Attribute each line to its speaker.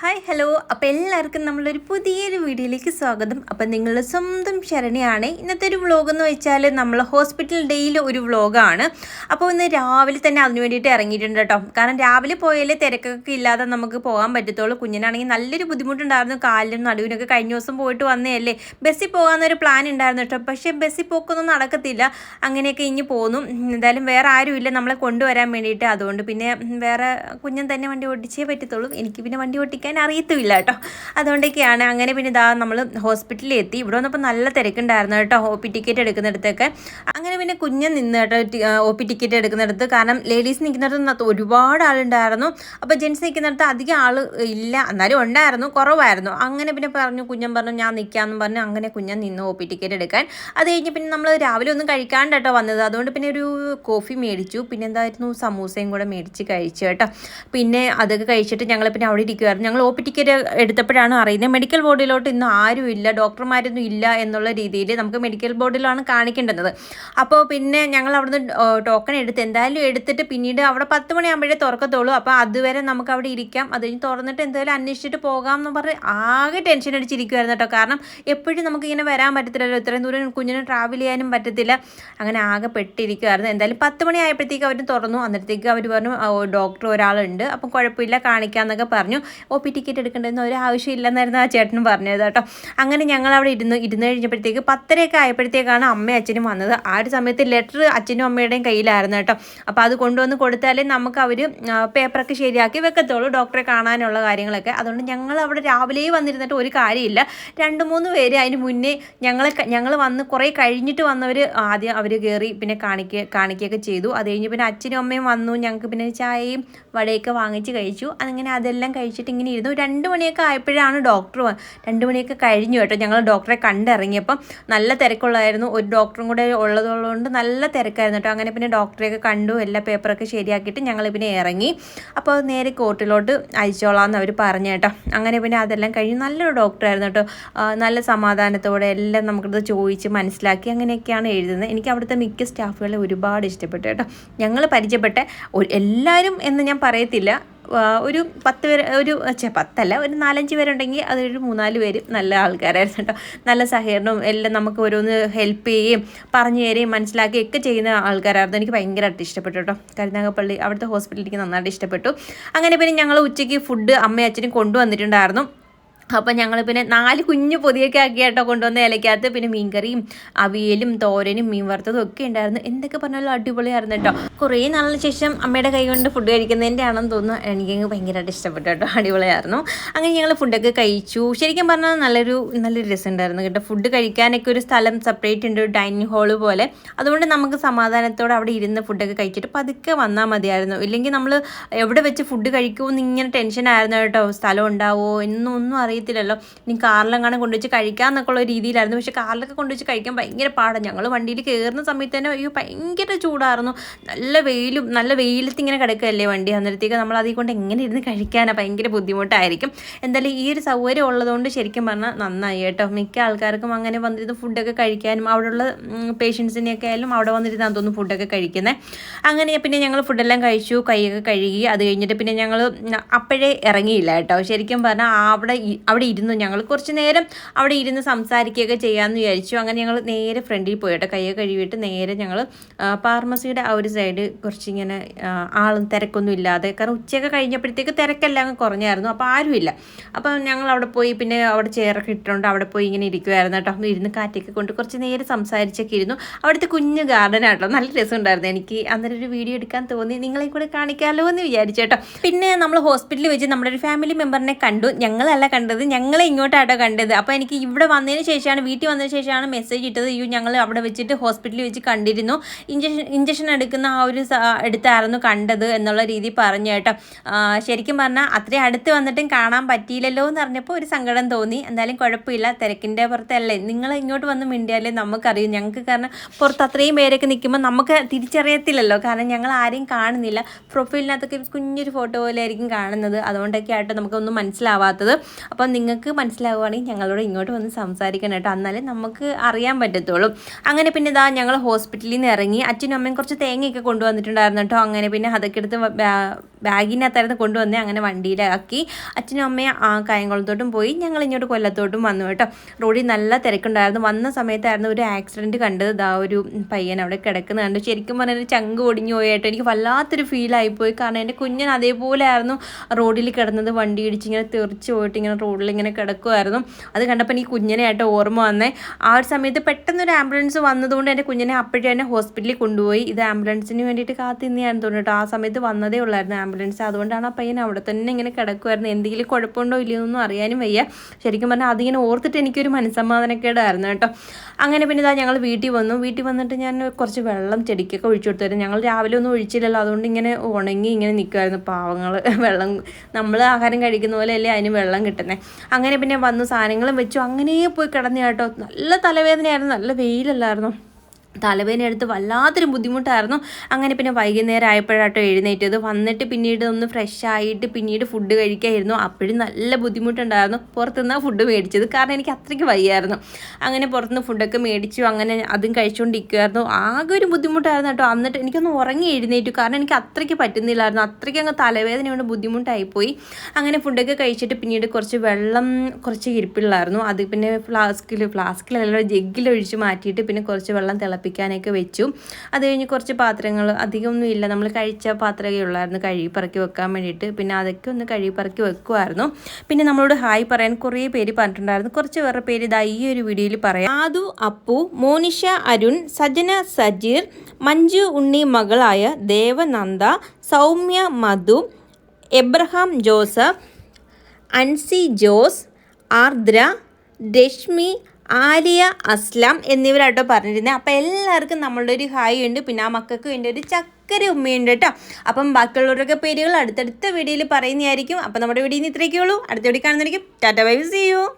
Speaker 1: Hi hello. അപ്പോൾ എല്ലാവർക്കും നമ്മളൊരു പുതിയൊരു വീഡിയോയിലേക്ക് സ്വാഗതം. അപ്പോൾ നിങ്ങളുടെ സ്വന്തം ശരണിയാണ്. ഇന്നത്തെ ഒരു വ്ളോഗ് എന്ന് വെച്ചാൽ നമ്മൾ ഹോസ്പിറ്റൽ ഡേയിൽ ഒരു വ്ളോഗാണ് അപ്പോൾ ഇന്ന് രാവിലെ തന്നെ അതിന് വേണ്ടിയിട്ട് ഇറങ്ങിയിട്ടുണ്ട് കേട്ടോ. കാരണം രാവിലെ പോയാലേ തിരക്കൊക്കെ ഇല്ലാതെ നമുക്ക് പോകാൻ പറ്റത്തുള്ളൂ. കുഞ്ഞിനാണെങ്കിൽ നല്ലൊരു ബുദ്ധിമുട്ടുണ്ടായിരുന്നു. കാലിലും നടുവിനൊക്കെ കഴിഞ്ഞ ദിവസം പോയിട്ട് വന്നതല്ലേ. ബസ്സിൽ പോകാമെന്നൊരു പ്ലാൻ ഉണ്ടായിരുന്നു കേട്ടോ. പക്ഷേ ബസ്സിൽ പോക്കൊന്നും നടക്കത്തില്ല. അങ്ങനെയൊക്കെ ഇനി പോന്നു. എന്തായാലും വേറെ ആരുമില്ല. നമ്മളെ കൊണ്ടുവരാൻ വേണ്ടിയിട്ട്. അതുകൊണ്ട് പിന്നെ വേറെ കുഞ്ഞൻ തന്നെ വണ്ടി ഓടിച്ചേ പറ്റത്തുള്ളൂ. എനിക്ക് പിന്നെ വണ്ടി ഓടിക്കാൻ അറിയത്തുമില്ല കേട്ടോ. അതുകൊണ്ടൊക്കെയാണ് അങ്ങനെ പിന്നെ ഇതാ നമ്മൾ ഹോസ്പിറ്റലിൽ എത്തി ഇവിടെ വന്നപ്പോൾ നല്ല തിരക്കുണ്ടായിരുന്നു കേട്ടോ ഒ പി ടിക്കറ്റ് എടുക്കുന്നിടത്തൊക്കെ. അങ്ങനെ പിന്നെ കുഞ്ഞ് നിന്ന് കേട്ടോ ഒ പി ടിക്കറ്റ് എടുക്കുന്നിടത്ത്. കാരണം ലേഡീസ് നിൽക്കുന്നിടത്ത് ഒരുപാട് ആളുണ്ടായിരുന്നു. അപ്പോൾ ജെൻസ് നിൽക്കുന്നിടത്ത് അധികം ആൾ ഇല്ല. എന്നാലും ഉണ്ടായിരുന്നു കുറവായിരുന്നു. അങ്ങനെ പിന്നെ പറഞ്ഞു കുഞ്ഞൻ പറഞ്ഞു ഞാൻ നിൽക്കാമെന്ന് പറഞ്ഞു. അങ്ങനെ കുഞ്ഞൻ നിന്ന് ഒ പി ടിക്കറ്റ് എടുക്കാൻ. അത് കഴിഞ്ഞ് പിന്നെ നമ്മൾ രാവിലെ ഒന്നും കഴിക്കാണ്ട് കേട്ടോ വന്നത്. അതുകൊണ്ട് പിന്നെ ഒരു കോഫി മേടിച്ചു. പിന്നെ എന്തായിരുന്നു സമൂസയും കൂടെ മേടിച്ച് കഴിച്ചു കേട്ടോ. പിന്നെ അതൊക്കെ കഴിച്ചിട്ട് ഞങ്ങൾ പിന്നെ അവിടെ ഇരിക്കുമായിരുന്നു ഞങ്ങൾ ഒ പി ടിക്കറ്റ് എടുത്തപ്പോഴാണ് അറിയുന്നത്. മെഡിക്കൽ ബോർഡിലോട്ട് ഇന്ന് ആരും ഇല്ല ഡോക്ടർമാരൊന്നും ഇല്ല എന്നുള്ള രീതിയിൽ നമുക്ക് മെഡിക്കൽ ബോർഡിലാണ് കാണിക്കേണ്ടത് അപ്പോൾ പിന്നെ ഞങ്ങൾ അവിടുന്ന് ടോക്കൺ എടുത്ത് എന്തായാലും എടുത്തിട്ട് പിന്നീട് അവിടെ പത്ത് മണിയാകുമ്പോഴേ തുറക്കത്തുള്ളൂ. അപ്പോൾ അതുവരെ നമുക്ക് അവിടെ ഇരിക്കാം. അത് കഴിഞ്ഞ് തുറന്നിട്ട് എന്തായാലും അന്വേഷിച്ചിട്ട് പോകാം എന്ന് പറഞ്ഞ് ആകെ ടെൻഷൻ അടിച്ചിരിക്കുമായിരുന്നു കേട്ടോ. കാരണം എപ്പോഴും നമുക്ക് ഇങ്ങനെ വരാൻ പറ്റത്തില്ലല്ലോ. ഇത്രയും ദൂരം കുഞ്ഞിനെ ട്രാവൽ ചെയ്യാനും പറ്റത്തില്ല. അങ്ങനെ ആകെ പെട്ടിരിക്കുമായിരുന്നു എന്തായാലും പത്ത് മണി ആയപ്പോഴത്തേക്ക് അവർ തുറന്നു. അന്നേരത്തേക്ക് അവർ പറഞ്ഞു ഡോക്ടർ ഒരാളുണ്ട്. അപ്പം കുഴപ്പമില്ല കാണിക്കാമെന്നൊക്കെ പറഞ്ഞു. ഒ പി ടിക്കറ്റ് എടുക്കേണ്ടതെന്ന് ഒരു ആവശ്യമില്ലെന്നായിരുന്നു ആ ചേട്ടൻ പറഞ്ഞത് കേട്ടോ. അങ്ങനെ ഞങ്ങൾ അവിടെ ഇരുന്ന് ഇരുന്ന് കഴിഞ്ഞപ്പോഴത്തേക്ക് പത്തരയൊക്കെ ആയപ്പോഴത്തേക്കാണ് അമ്മയും അച്ഛനും വന്നത്. ആ ഒരു സമയത്ത് ലെറ്റർ അച്ഛനും അമ്മയുടെയും കയ്യിലായിരുന്നു കേട്ടോ. അപ്പോൾ അത് കൊണ്ടുവന്ന് കൊടുത്താലേ നമുക്ക് അവർ പേപ്പറൊക്കെ ശരിയാക്കി വെക്കത്തുള്ളൂ ഡോക്ടറെ കാണാനുള്ള കാര്യങ്ങളൊക്കെ. അതുകൊണ്ട് ഞങ്ങൾ അവിടെ രാവിലെ വന്നിരുന്നിട്ട് ഒരു കാര്യമില്ല. രണ്ട് മൂന്ന് പേര് അതിന് മുന്നേ ഞങ്ങളെ ഞങ്ങൾ വന്ന് കുറേ കഴിഞ്ഞിട്ട് വന്നവർ ആദ്യം അവർ കയറി പിന്നെ കാണിക്കുക കാണിക്കുകയൊക്കെ ചെയ്തു. അത് കഴിഞ്ഞ് പിന്നെ അച്ഛനും അമ്മയും വന്നു. ഞങ്ങൾക്ക് പിന്നെ ചായയും വടയൊക്കെ വാങ്ങിച്ച് കഴിച്ചു. അങ്ങനെ അതെല്ലാം കഴിച്ചിട്ട് ഇങ്ങനെ ഇരുന്നു രണ്ട് മണിയൊക്കെ ആയപ്പോഴാണ് ഡോക്ടർ രണ്ട് മണിയൊക്കെ കഴിഞ്ഞു കേട്ടോ. ഞങ്ങൾ ഡോക്ടറെ കണ്ടിറങ്ങിയപ്പം നല്ല തിരക്കുള്ളതായിരുന്നു ഒരു ഡോക്ടറും കൂടെ ഉള്ളതുകൊണ്ട് നല്ല തിരക്കായിരുന്നു കേട്ടോ. അങ്ങനെ പിന്നെ ഡോക്ടറെയൊക്കെ കണ്ടു. എല്ലാ പേപ്പറൊക്കെ ശരിയാക്കിയിട്ട് ഞങ്ങൾ പിന്നെ ഇറങ്ങി. അപ്പോൾ നേരെ കോർട്ടിലോട്ട് അയച്ചോളാം അവർ പറഞ്ഞു കേട്ടോ. അങ്ങനെ പിന്നെ അതെല്ലാം കഴിഞ്ഞ് നല്ലൊരു ഡോക്ടറായിരുന്നു കേട്ടോ. നല്ല സമാധാനത്തോടെ എല്ലാം നമുക്കത് ചോദിച്ച് മനസ്സിലാക്കി അങ്ങനെയൊക്കെയാണ് എഴുതുന്നത്. എനിക്ക് അവിടുത്തെ മിക്ക സ്റ്റാഫുകളെ ഒരുപാട് ഇഷ്ടപ്പെട്ടു കേട്ടോ. ഞങ്ങൾ പരിചയപ്പെട്ട എല്ലാവരും എന്ന് ഞാൻ പറയത്തില്ല. ഒരു പത്ത് പേര് ഒരു ചെ പത്തല്ല ഒരു നാലഞ്ച് പേരുണ്ടെങ്കിൽ അതൊരു മൂന്നാൽ പേര് നല്ല ആൾക്കാരായിരുന്നു കേട്ടോ. നല്ല സഹകരണവും എല്ലാം നമുക്ക് ഓരോന്ന് ഹെൽപ്പ് ചെയ്യുകയും പറഞ്ഞു തരികയും മനസ്സിലാക്കുകയും ഒക്കെ ചെയ്യുന്ന ആൾക്കാരായിരുന്നു. എനിക്ക് ഭയങ്കരമായിട്ട് ഇഷ്ടപ്പെട്ടു കേട്ടോ. കരുനാഗപ്പള്ളി അവിടുത്തെ ഹോസ്പിറ്റലിലേക്ക് നന്നായിട്ട് ഇഷ്ടപ്പെട്ടു. അങ്ങനെ പിന്നെ ഞങ്ങൾ ഉച്ചയ്ക്ക് ഫുഡ് അമ്മയും അച്ഛനും കൊണ്ടുവന്നിട്ടുണ്ടായിരുന്നു. അപ്പം ഞങ്ങൾ പിന്നെ നാല് കുഞ്ഞു പൊതിയൊക്കെ ആക്കി കേട്ടോ കൊണ്ടുവന്ന ഇലക്കകത്ത്. പിന്നെ മീൻകറിയും അവിയലും തോരനും മീൻ വറുത്തതും ഒക്കെ ഉണ്ടായിരുന്നു. എന്തൊക്കെ പറഞ്ഞാലും അടിപൊളിയായിരുന്നു കേട്ടോ. കുറേ നാളിന് ശേഷം അമ്മയുടെ കൈ കൊണ്ട് ഫുഡ് കഴിക്കുന്നതിന്റെ ആണെന്ന് തോന്നുന്നു. എനിക്ക് ഭയങ്കരമായിട്ട് ഇഷ്ടപ്പെട്ടു കേട്ടോ. അടിപൊളിയായിരുന്നു. അങ്ങനെ ഞങ്ങൾ ഫുഡൊക്കെ കഴിച്ചു. ശരിക്കും പറഞ്ഞാൽ നല്ലൊരു നല്ലൊരു രസം ഉണ്ടായിരുന്നു കേട്ടോ. ഫുഡ് കഴിക്കാനൊക്കെ ഒരു സ്ഥലം സെപ്പറേറ്റ് ഉണ്ട് ഡൈനിങ് ഹാൾ പോലെ. അതുകൊണ്ട് നമുക്ക് സമാധാനത്തോടെ അവിടെ ഇരുന്ന് ഫുഡൊക്കെ കഴിച്ചിട്ട് പതുക്കെ വന്നാൽ മതിയായിരുന്നു. ഇല്ലെങ്കിൽ നമ്മൾ എവിടെ വെച്ച് ഫുഡ് കഴിക്കുമെന്ന് ഇങ്ങനെ ടെൻഷനായിരുന്നു കേട്ടോ. സ്ഥലം ഉണ്ടാവുമോ എന്നൊന്നും അറിയാം അറിയത്തില്ലല്ലോ. ഇനി കാറിലെങ്ങാനും കൊണ്ടുവച്ച് കഴിക്കാം എന്നൊക്കെ ഉള്ള രീതിയിലായിരുന്നു. പക്ഷേ കാറിലൊക്കെ കൊണ്ടുവച്ച് കഴിക്കാൻ ഭയങ്കര പാടാണ് ഞങ്ങൾ വണ്ടിയിൽ കയറുന്ന സമയത്ത് തന്നെ അയ്യോ ഭയങ്കര ചൂടായിരുന്നു. നല്ല വെയിലും നല്ല വെയിലത്ത് ഇങ്ങനെ കിടക്കുകയല്ലേ വണ്ടി. അന്നേരത്തേക്ക് നമ്മൾ അതിൽ കൊണ്ട് എങ്ങനെ ഇരുന്ന് കഴിക്കാനാണ് ഭയങ്കര ബുദ്ധിമുട്ടായിരിക്കും. എന്തായാലും ഈ ഒരു സൗകര്യം ഉള്ളതുകൊണ്ട് ശരിക്കും പറഞ്ഞാൽ നന്നായി കേട്ടോ. മിക്ക ആൾക്കാർക്കും അങ്ങനെ വന്നിരുന്ന് ഫുഡൊക്കെ കഴിക്കാനും അവിടെയുള്ള പേഷ്യൻസിനെയൊക്കെ ആയാലും അവിടെ വന്നിരുന്ന് തോന്നുന്നു ഫുഡൊക്കെ കഴിക്കുന്നത് അങ്ങനെ പിന്നെ ഞങ്ങൾ ഫുഡെല്ലാം കഴിച്ചു കൈയൊക്കെ കഴുകി അത് കഴിഞ്ഞിട്ട് പിന്നെ ഞങ്ങൾ അപ്പോഴേ ഇറങ്ങിയില്ല കേട്ടോ. ശരിക്കും പറഞ്ഞാൽ അവിടെ അവിടെ ഇരുന്നു. ഞങ്ങൾ കുറച്ച് നേരം അവിടെ ഇരുന്ന് സംസാരിക്കുകയൊക്കെ ചെയ്യാമെന്ന് വിചാരിച്ചു. അങ്ങനെ ഞങ്ങൾ നേരെ ഫ്രണ്ടിൽ പോയിട്ട് കയ്യെ കഴുകിയിട്ട് നേരെ ഞങ്ങൾ ഫാർമസിയുടെ ആ ഒരു സൈഡ് കുറച്ചിങ്ങനെ ആളും തിരക്കൊന്നും ഇല്ലാതെ. കാരണം ഉച്ചയൊക്കെ കഴിഞ്ഞപ്പോഴത്തേക്ക് തിരക്കെല്ലാം അങ്ങ് കുറഞ്ഞായിരുന്നു. അപ്പോൾ ആരുമില്ല. അപ്പോൾ ഞങ്ങൾ അവിടെ പോയി പിന്നെ അവിടെ ചെയറൊക്കെ ഇട്ടിട്ടുണ്ട്. അവിടെ പോയി ഇങ്ങനെ ഇരിക്കുമായിരുന്നു കേട്ടോ. ഇരുന്ന് കാറ്റൊക്കെ കൊണ്ട് കുറച്ച് നേരം സംസാരിച്ചൊക്കെ ഇരുന്നു. അവിടുത്തെ കുഞ്ഞ് ഗാർഡനാട്ടോ നല്ല രസമുണ്ടായിരുന്നു. എനിക്ക് അന്നേരം ഒരു വീഡിയോ എടുക്കാൻ തോന്നി. നിങ്ങളെ കൂടെ കാണിക്കാമല്ലോ എന്ന് വിചാരിച്ചു കേട്ടോ. പിന്നെ നമ്മൾ ഹോസ്പിറ്റലിൽ വെച്ച് നമ്മുടെ ഒരു ഫാമിലി മെമ്പറിനെ കണ്ടു. ഞങ്ങളല്ല കണ്ടത്. ഞങ്ങളെ ഇങ്ങോട്ടാട്ടോ കണ്ടത്. അപ്പോൾ എനിക്ക് ഇവിടെ വന്നതിന് ശേഷമാണ് വീട്ടിൽ വന്നതിന് ശേഷമാണ് മെസ്സേജ് ഇട്ടത്. അയ്യോ ഞങ്ങൾ അവിടെ വെച്ചിട്ട് ഹോസ്പിറ്റലിൽ വെച്ച് കണ്ടിരുന്നു. ഇഞ്ചക്ഷൻ ഇഞ്ചക്ഷൻ എടുക്കുന്ന ആ ഒരു എടുത്തായിരുന്നു കണ്ടത് എന്നുള്ള രീതി പറഞ്ഞു കേട്ടോ. ശരിക്കും പറഞ്ഞാൽ അത്രയും അടുത്ത് വന്നിട്ടും കാണാൻ പറ്റിയില്ലല്ലോ എന്ന് പറഞ്ഞപ്പോൾ ഒരു സങ്കടം തോന്നി. എന്തായാലും കുഴപ്പമില്ല തിരക്കിന്റെ പുറത്തല്ലേ. നിങ്ങൾ ഇങ്ങോട്ട് വന്ന് മിണ്ടിയാലേ നമുക്കറിയും. ഞങ്ങൾക്ക് കാരണം പുറത്ത് അത്രയും പേരൊക്കെ നിൽക്കുമ്പോൾ നമുക്ക് തിരിച്ചറിയത്തില്ലല്ലോ. കാരണം ഞങ്ങൾ ആരെയും കാണുന്നില്ല. പ്രൊഫൈലിനകത്തൊക്കെ കുഞ്ഞൊരു ഫോട്ടോ പോലെ ആയിരിക്കും കാണുന്നത്. അതുകൊണ്ടൊക്കെ ആയിട്ട് നമുക്കൊന്നും മനസ്സിലാവാത്തത്. അപ്പോൾ അപ്പം നിങ്ങൾക്ക് മനസ്സിലാവുകയാണെങ്കിൽ ഞങ്ങളോട് ഇങ്ങോട്ട് വന്ന് സംസാരിക്കണം കേട്ടോ. എന്നാലേ നമുക്ക് അറിയാൻ പറ്റത്തുള്ളൂ. അങ്ങനെ പിന്നെ ഇതാ ഞങ്ങൾ ഹോസ്പിറ്റലിൽ നിന്ന് ഇറങ്ങി അച്ഛനും അമ്മയും കുറച്ച് തേങ്ങയൊക്കെ കൊണ്ടുവന്നിട്ടുണ്ടായിരുന്നു കേട്ടോ. അങ്ങനെ പിന്നെ അതൊക്കെ എടുത്ത് ബാഗിനകത്തായിരുന്നു കൊണ്ടുവന്നേ അങ്ങനെ വണ്ടിയിലാക്കി അച്ഛനും അമ്മയും ആ കായംകുളത്തോട്ടും പോയി ഞങ്ങൾ ഇങ്ങോട്ട് കൊല്ലത്തോട്ടും വന്നു കേട്ടോ. റോഡിൽ നല്ല തിരക്കുണ്ടായിരുന്നു. വന്ന സമയത്തായിരുന്നു ഒരു ആക്സിഡന്റ് കണ്ടത്. ഇതാ ഒരു പയ്യൻ അവിടെ കിടക്കുന്നത് കണ്ടു. ശരിക്കും പറഞ്ഞാൽ ചങ്ക് ഒടിഞ്ഞു പോയിട്ട് എനിക്ക് വല്ലാത്തൊരു ഫീലായിപ്പോയി കാരണം എന്റെ കുഞ്ഞൻ അതേപോലെ ആയിരുന്നു റോഡിൽ കിടന്നത്. വണ്ടി ഇടിച്ച് ഇങ്ങനെ തെറിച്ച് പോയിട്ട് ഇങ്ങനെ റോഡിൽ ഇങ്ങനെ കിടക്കുമായിരുന്നു അത് കണ്ടപ്പോൾ എനിക്ക് കുഞ്ഞിനെ ആയിട്ട് ഓർമ്മ വന്നേ. ആ ഒരു സമയത്ത് പെട്ടെന്ന് ഒരു ആംബുലൻസ് വന്നതുകൊണ്ട് എന്റെ കുഞ്ഞിനെ അപ്പോഴേ തന്നെ ഹോസ്പിറ്റലിൽ കൊണ്ടുപോയി. ഇത് ആംബുലൻസിന് വേണ്ടിയിട്ട് കാത്തിന്നെയാണ് തോന്നിട്ടോ ആ സമയത്ത് വന്നതേ ഉള്ളായിരുന്നു ആംബുലൻസ്. അതുകൊണ്ടാണ് ആ പയ്യൻ അവിടെ തന്നെ ഇങ്ങനെ കിടക്കുമായിരുന്നു എന്തെങ്കിലും കുഴപ്പമുണ്ടോ ഇല്ലയോ എന്നൊന്നും അറിയാനും വയ്യ. ശരിക്കും പറഞ്ഞാൽ അതിങ്ങനെ ഓർത്തിട്ട് എനിക്കൊരു മനസ്സമാധാനക്കേടായിരുന്നു കേട്ടോ. അങ്ങനെ പിന്നെ ഇതാ ഞങ്ങൾ വീട്ടിൽ വന്നു. വീട്ടിൽ വന്നിട്ട് ഞാൻ കുറച്ച് വെള്ളം ചെടിക്കൊക്കെ ഒഴിച്ചു കൊടുത്തായിരുന്നു. ഞങ്ങൾ രാവിലെ ഒന്നും ഒഴിച്ചില്ലല്ലോ. അതുകൊണ്ട് ഇങ്ങനെ ഉണങ്ങി ഇങ്ങനെ നിൽക്കുമായിരുന്നു പാവങ്ങൾ വെള്ളം നമ്മൾ ആഹാരം കഴിക്കുന്ന പോലെ അല്ലേ അതിന് വെള്ളം കിട്ടുന്നത് അങ്ങനെ പിന്നെ വന്ന് സാധനങ്ങളും വെച്ചു. അങ്ങനെ പോയി കിടന്നു കേട്ടോ. നല്ല തലവേദനയായിരുന്നു. നല്ല വെയിലല്ലായിരുന്നു? തലവേദന എടുത്ത് വല്ലാത്തൊരു ബുദ്ധിമുട്ടായിരുന്നു. അങ്ങനെ പിന്നെ വൈകുന്നേരം ആയപ്പോഴാട്ടോ എഴുന്നേറ്റത്. വന്നിട്ട് പിന്നീട് ഒന്ന് ഫ്രഷ് ആയിട്ട് പിന്നീട് ഫുഡ് കഴിക്കായിരുന്നു. അപ്പോഴും നല്ല ബുദ്ധിമുട്ടുണ്ടായിരുന്നു. പുറത്തുനിന്നാണ് ഫുഡ് മേടിച്ചത്. കാരണം എനിക്ക് അത്രയ്ക്ക് വയ്യായിരുന്നു. അങ്ങനെ പുറത്തുനിന്ന് ഫുഡൊക്കെ മേടിച്ചു. അങ്ങനെ അതും കഴിച്ചുകൊണ്ടിരിക്കുമായിരുന്നു ആകെ ഒരു ബുദ്ധിമുട്ടായിരുന്നു കേട്ടോ. എന്നിട്ട് എനിക്കൊന്ന് ഉറങ്ങി എഴുന്നേറ്റു. കാരണം എനിക്ക് അത്രയ്ക്ക് പറ്റുന്നില്ലായിരുന്നു. അത്രയ്ക്ക് അങ്ങ് തലവേദന കൊണ്ട് ബുദ്ധിമുട്ടായിപ്പോയി. അങ്ങനെ ഫുഡൊക്കെ കഴിച്ചിട്ട് പിന്നീട് കുറച്ച് വെള്ളം കുറച്ച് ഇരിപ്പില്ലായിരുന്നു അത് പിന്നെ ഫ്ലാസ്കിൽ ഫ്ലാസ്കിലല്ല ജഗ്ഗിൽ ഒഴിച്ച് മാറ്റിയിട്ട് പിന്നെ കുറച്ച് വെള്ളം തിളപ്പിക്കാനൊക്കെ വെച്ചു. അത് കഴിഞ്ഞ് കുറച്ച് പാത്രങ്ങൾ അധികമൊന്നും ഇല്ല. നമ്മൾ കഴിച്ച പാത്രമേ ഉള്ളായിരുന്നു കഴുകി പറക്കി വെക്കാൻ വേണ്ടിയിട്ട്. പിന്നെ അതൊക്കെ ഒന്ന് കഴുകി പറക്കി വെക്കുമായിരുന്നു പിന്നെ നമ്മളോട് ഹായ് പറയാൻ കുറേ പേര് പറഞ്ഞിട്ടുണ്ടായിരുന്നു. കുറച്ച് വേറെ പേര് ഇതാ ഈ ഒരു വീഡിയോയിൽ പറയാം. ആദു അപ്പു മോനിഷ അരുൺ സജന സജീർ മഞ്ജു ഉണ്ണി മകളായ ദേവനന്ദ സൗമ്യ മധു എബ്രഹാം ജോസഫ് അൻസി ജോസ് ആർദ്ര രശ്മി ആലിയ അസ്ലാം എന്നിവരാട്ടോ പറഞ്ഞിരുന്നത് അപ്പോൾ എല്ലാവർക്കും നമ്മളുടെ ഒരു ഹായ് ഉണ്ട്. പിന്നെ ആ മക്കൾക്ക് വേണ്ടി ഒരു ചക്കര ഉമ്മയുണ്ട് കേട്ടോ. അപ്പം ബാക്കിയുള്ളവരൊക്കെ പേരുകൾ അടുത്തടുത്ത വീഡിയോയിൽ പറയുന്നതായിരിക്കും. അപ്പം നമ്മുടെ വീഡിയോ നിന്ന് ഇത്രയൊക്കെ ഉള്ളൂ അടുത്ത video കാണുന്നതായിരിക്കും. Tata bye see you.